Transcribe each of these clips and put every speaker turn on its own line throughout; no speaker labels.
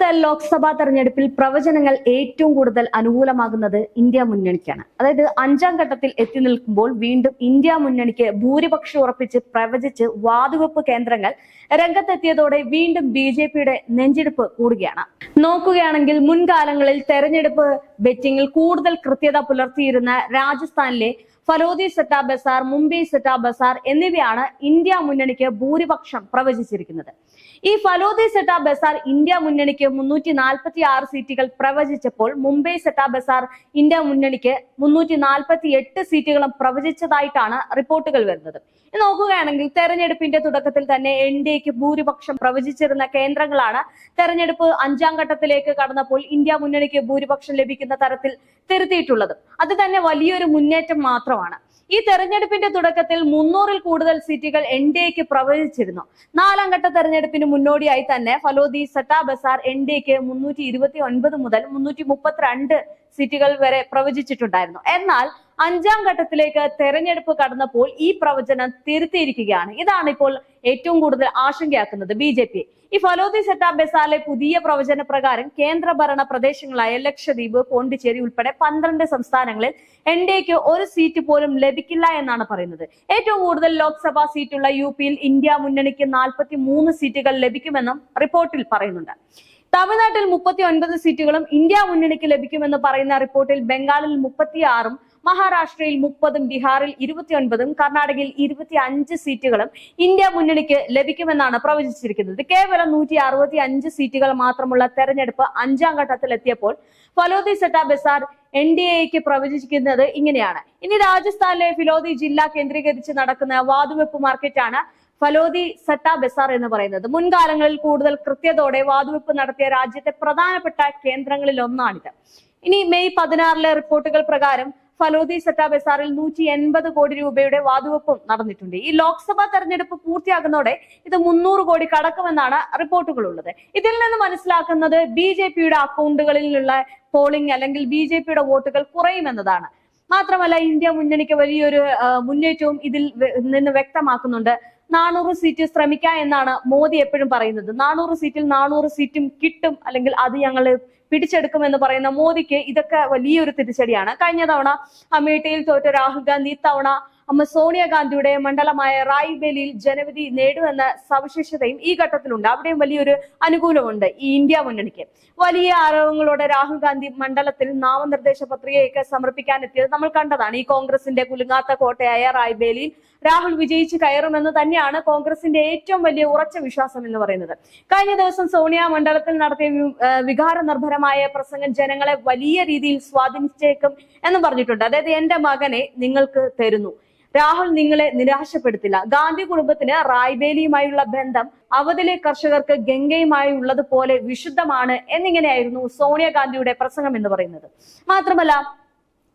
ഇത്തവണത്തെ ലോക്സഭാ തെരഞ്ഞെടുപ്പിൽ പ്രവചനങ്ങൾ ഏറ്റവും കൂടുതൽ അനുകൂലമാകുന്നത് ഇന്ത്യ മുന്നണിക്കാണ്. അതായത് അഞ്ചാം ഘട്ടത്തിൽ എത്തി നിൽക്കുമ്പോൾ വീണ്ടും ഇന്ത്യ മുന്നണിക്ക് ഭൂരിപക്ഷം ഉറപ്പിച്ച് പ്രവചിച്ച് വാതുവെപ്പ് കേന്ദ്രങ്ങൾ രംഗത്തെത്തിയതോടെ വീണ്ടും ബി ജെ പിയുടെ നെഞ്ചെടുപ്പ് കൂടുകയാണ്. നോക്കുകയാണെങ്കിൽ മുൻകാലങ്ങളിൽ തെരഞ്ഞെടുപ്പ് ബെറ്റിംഗിൽ കൂടുതൽ കൃത്യത പുലർത്തിയിരുന്ന രാജസ്ഥാനിലെ ഫലോദി സെറ്റ ബസാർ മുംബൈ സെറ്റ ബസാർ എന്നിവയാണ് ഇന്ത്യ മുന്നണിക്ക് ഭൂരിപക്ഷം പ്രവചിച്ചിരിക്കുന്നത്. ഈ ഫലോദി സെറ്റ ബസാർ ഇന്ത്യ മുന്നണിക്ക് മുന്നൂറ്റി നാൽപ്പത്തി ആറ് സീറ്റുകൾ പ്രവചിച്ചപ്പോൾ മുംബൈ സെറ്റ ബസാർ ഇന്ത്യ മുന്നണിക്ക് മുന്നൂറ്റി നാൽപ്പത്തി എട്ട് സീറ്റുകളും പ്രവചിച്ചതായിട്ടാണ് റിപ്പോർട്ടുകൾ വരുന്നത്. നോക്കുകയാണെങ്കിൽ തെരഞ്ഞെടുപ്പിന്റെ തുടക്കത്തിൽ തന്നെ എൻ ഡി എക്ക് ഭൂരിപക്ഷം പ്രവചിച്ചിരുന്ന കേന്ദ്രങ്ങളാണ്. തെരഞ്ഞെടുപ്പ് അഞ്ചാം ഘട്ടത്തിലേക്ക് കടന്നപ്പോൾ ഇന്ത്യ മുന്നണിക്ക് ഭൂരിപക്ഷം ലഭിക്കുന്ന തരത്തിൽ തിരുത്തിയിട്ടുള്ളത്. അത് തന്നെ വലിയൊരു മുന്നേറ്റം മാത്രമാണ്. ഈ തെരഞ്ഞെടുപ്പിന്റെ തുടക്കത്തിൽ മുന്നൂറിൽ കൂടുതൽ സീറ്റുകൾ എൻ ഡി എക്ക് പ്രവചിച്ചിരുന്നു. നാലാം ഘട്ട തെരഞ്ഞെടുപ്പിന് മുന്നോടിയായി തന്നെ Phalodi Satta Bazar N D A മുന്നൂറ്റി ഇരുപത്തി ഒൻപത് മുതൽ മുന്നൂറ്റി മുപ്പത്തിരണ്ട് സീറ്റുകൾ വരെ പ്രവചിച്ചിട്ടുണ്ടായിരുന്നു. എന്നാൽ അഞ്ചാം ഘട്ടത്തിലേക്ക് തെരഞ്ഞെടുപ്പ് കടന്നപ്പോൾ ഈ പ്രവചനം തിരുത്തിയിരിക്കുകയാണ്. ഇതാണ് ഇപ്പോൾ ഏറ്റവും കൂടുതൽ ആശങ്കയാക്കുന്നത് ബി ജെ പി. ഈ ഫലോദി സെറ്റാ ബെസാലെ പുതിയ പ്രവചന പ്രകാരം കേന്ദ്രഭരണ പ്രദേശങ്ങളായ ലക്ഷദ്വീപ് പോണ്ടിച്ചേരി ഉൾപ്പെടെ പന്ത്രണ്ട് സംസ്ഥാനങ്ങളിൽ എൻ ഡി എക്ക് ഒരു സീറ്റ് പോലും ലഭിക്കില്ല എന്നാണ് പറയുന്നത്. ഏറ്റവും കൂടുതൽ ലോക്സഭാ സീറ്റുള്ള യു പിയിൽ ഇന്ത്യ മുന്നണിക്ക് നാൽപ്പത്തി മൂന്ന് സീറ്റുകൾ ലഭിക്കുമെന്നും റിപ്പോർട്ടിൽ പറയുന്നുണ്ട്. തമിഴ്നാട്ടിൽ മുപ്പത്തി ഒൻപത് സീറ്റുകളും ഇന്ത്യ മുന്നണിക്ക് ലഭിക്കുമെന്ന് പറയുന്ന റിപ്പോർട്ടിൽ ബംഗാളിൽ മുപ്പത്തിയാറും മഹാരാഷ്ട്രയിൽ മുപ്പതും ബീഹാറിൽ ഇരുപത്തിയൊൻപതും കർണാടകയിൽ ഇരുപത്തി അഞ്ച് സീറ്റുകളും ഇന്ത്യ മുന്നണിക്ക് ലഭിക്കുമെന്നാണ് പ്രവചിച്ചിരിക്കുന്നത്. കേവലം നൂറ്റി അറുപത്തി അഞ്ച് സീറ്റുകൾ മാത്രമുള്ള തെരഞ്ഞെടുപ്പ് അഞ്ചാം ഘട്ടത്തിൽ എത്തിയപ്പോൾ ഫലോദി സെറ്റ ബസാർ എൻ ഡി എക്ക് പ്രവചിക്കുന്നത് ഇങ്ങനെയാണ്. ഇനി രാജസ്ഥാനിലെ ഫിലോദി ജില്ല കേന്ദ്രീകരിച്ച് നടക്കുന്ന വാതുവെപ്പ് മാർക്കറ്റാണ് ഫലോദി സട്ട ബസാർ എന്ന് പറയുന്നത്. മുൻകാലങ്ങളിൽ കൂടുതൽ കൃത്യതയോടെ വാതുവെപ്പ് നടത്തിയ രാജ്യത്തെ പ്രധാനപ്പെട്ട കേന്ദ്രങ്ങളിൽ ഒന്നാണിത് ഇനി മെയ് പതിനാറിലെ റിപ്പോർട്ടുകൾ പ്രകാരം ഫലോദി സട്ട ബസാറിൽ നൂറ്റി എൺപത് കോടി രൂപയുടെ വാതുവെപ്പും നടന്നിട്ടുണ്ട്. ഈ ലോക്സഭാ തെരഞ്ഞെടുപ്പ് പൂർത്തിയാകുന്നതോടെ ഇത് മുന്നൂറ് കോടി കടക്കുമെന്നാണ് റിപ്പോർട്ടുകൾ ഉള്ളത് ഇതിൽ നിന്ന് മനസ്സിലാക്കുന്നത് ബി ജെ പിയുടെ അക്കൗണ്ടുകളിലുള്ള പോളിംഗ് അല്ലെങ്കിൽ ബി ജെ പിയുടെ വോട്ടുകൾ കുറയുമെന്നതാണ്. മാത്രമല്ല ഇന്ത്യ മുന്നണിക്ക് വലിയൊരു മുന്നേറ്റവും ഇതിൽ നിന്ന് വ്യക്തമാക്കുന്നുണ്ട്. നാനൂറ് സീറ്റ് ശ്രമിക്കാം എന്നാണ് മോദി എപ്പോഴും പറയുന്നത്. നാനൂറ് സീറ്റിൽ നാനൂറ് സീറ്റും കിട്ടും അല്ലെങ്കിൽ അത് ഞങ്ങൾ പിടിച്ചെടുക്കും എന്ന് പറയുന്ന മോദിക്ക് ഇതൊക്കെ വലിയൊരു തിരിച്ചടിയാണ്. കഴിഞ്ഞ തവണ അമേഠിയിൽ തോറ്റ രാഹുൽ ഗാന്ധി ഇത്തവണ അമ്മ സോണിയാഗാന്ധിയുടെ മണ്ഡലമായ റായ്ബേലിയിൽ ജനവിധി നേടുമെന്ന സവിശേഷതയും ഈ ഘട്ടത്തിലുണ്ട്. അവിടെയും വലിയൊരു അനുകൂലമുണ്ട് ഈ ഇന്ത്യ മുന്നണിക്ക്. വലിയ ആരോപങ്ങളോടെ രാഹുൽ ഗാന്ധി മണ്ഡലത്തിൽ നാമനിർദ്ദേശ പത്രികയൊക്കെ സമർപ്പിക്കാൻ എത്തിയത് നമ്മൾ കണ്ടതാണ്. ഈ കോൺഗ്രസിന്റെ കുലുങ്ങാത്ത കോട്ടയായ റായ്ബേലിയിൽ രാഹുൽ വിജയിച്ച് കയറുമെന്ന് തന്നെയാണ് കോൺഗ്രസിന്റെ ഏറ്റവും വലിയ ഉറച്ച വിശ്വാസം എന്ന് പറയുന്നത്. കഴിഞ്ഞ ദിവസം സോണിയ മണ്ഡലത്തിൽ നടത്തിയ വികാര നിർഭരമായ പ്രസംഗം ജനങ്ങളെ വലിയ രീതിയിൽ സ്വാധീനിച്ചേക്കും എന്ന് പറഞ്ഞിട്ടുണ്ട്. അതായത് എന്റെ മകനെ നിങ്ങൾക്ക് തരുന്നു. രാഹുൽ നിങ്ങളെ നിരാശപ്പെടുത്തില്ല. ഗാന്ധി കുടുംബത്തിന് റായ്ബേലിയുമായുള്ള ബന്ധം അവധിലെ കർഷകർക്ക് ഗംഗയുമായി ഉള്ളതുപോലെ വിശുദ്ധമാണ് എന്നിങ്ങനെയായിരുന്നു സോണിയാഗാന്ധിയുടെ പ്രസംഗം എന്ന് പറയുന്നത്. മാത്രമല്ല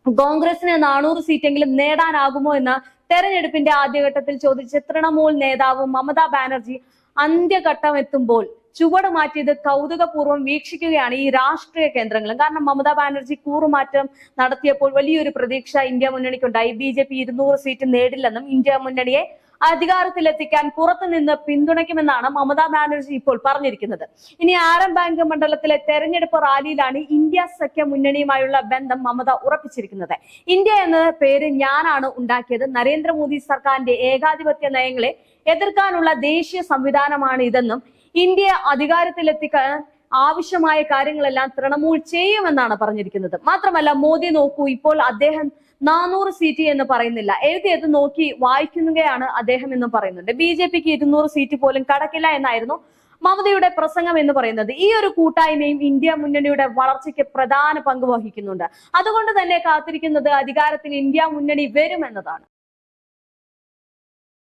കോൺഗ്രസിന് നാനൂറ് സീറ്റെങ്കിലും നേടാനാകുമോ എന്ന തെരഞ്ഞെടുപ്പിന്റെ ആദ്യഘട്ടത്തിൽ ചോദിച്ച തൃണമൂൽ നേതാവ് മമതാ ബാനർജി അന്ത്യഘട്ടം എത്തുമ്പോൾ ചുവട് മാറ്റിയത് കൗതുകപൂർവം വീക്ഷിക്കുകയാണ് ഈ രാഷ്ട്രീയ കേന്ദ്രങ്ങളും. കാരണം മമതാ ബാനർജി കൂറുമാറ്റം നടത്തിയപ്പോൾ വലിയൊരു പ്രതീക്ഷ ഇന്ത്യ മുന്നണിക്കുണ്ടായി. ബി ജെ പി ഇരുന്നൂറ് സീറ്റ് നേടില്ലെന്നും ഇന്ത്യ മുന്നണിയെ അധികാരത്തിലെത്തിക്കാൻ പുറത്തുനിന്ന് പിന്തുണയ്ക്കുമെന്നാണ് മമതാ ബാനർജി ഇപ്പോൾ പറഞ്ഞിരിക്കുന്നത്. ഇനി ആരം ബാങ്ക് മണ്ഡലത്തിലെ തെരഞ്ഞെടുപ്പ് റാലിയിലാണ് ഇന്ത്യ സഖ്യ മുന്നണിയുമായുള്ള ബന്ധം മമത ഉറപ്പിച്ചിരിക്കുന്നത്. ഇന്ത്യ എന്ന പേര് ഞാനാണ് ഉണ്ടാക്കിയത്. നരേന്ദ്രമോദി സർക്കാരിന്റെ ഏകാധിപത്യ നയങ്ങളെ എതിർക്കാനുള്ള ദേശീയ സംവിധാനമാണ് ഇതെന്നും ഇന്ത്യ അധികാരത്തിലെത്തിക്കാൻ ആവശ്യമായ കാര്യങ്ങളെല്ലാം തൃണമൂൽ ചെയ്യുമെന്നാണ് പറഞ്ഞിരിക്കുന്നത്. മാത്രമല്ല മോദി നോക്കൂ ഇപ്പോൾ അദ്ദേഹം നാനൂറ് സീറ്റ് എന്ന് പറയുന്നില്ല. എഴുതിയത് നോക്കി വായിക്കുകയാണ് അദ്ദേഹം എന്ന് പറയുന്നുണ്ട്. ബി ജെ പിക്ക് ഇരുന്നൂറ് സീറ്റ് പോലും കടക്കില്ല എന്നായിരുന്നു മമതയുടെ പ്രസംഗം എന്ന് പറയുന്നത്. ഈ ഒരു കൂട്ടായ്മയും ഇന്ത്യ മുന്നണിയുടെ വളർച്ചയ്ക്ക് പ്രധാന പങ്ക് വഹിക്കുന്നുണ്ട്. അതുകൊണ്ട് തന്നെ കാത്തിരിക്കുന്നത് അധികാരത്തിൽ ഇന്ത്യ മുന്നണി വരുമെന്നതാണ്.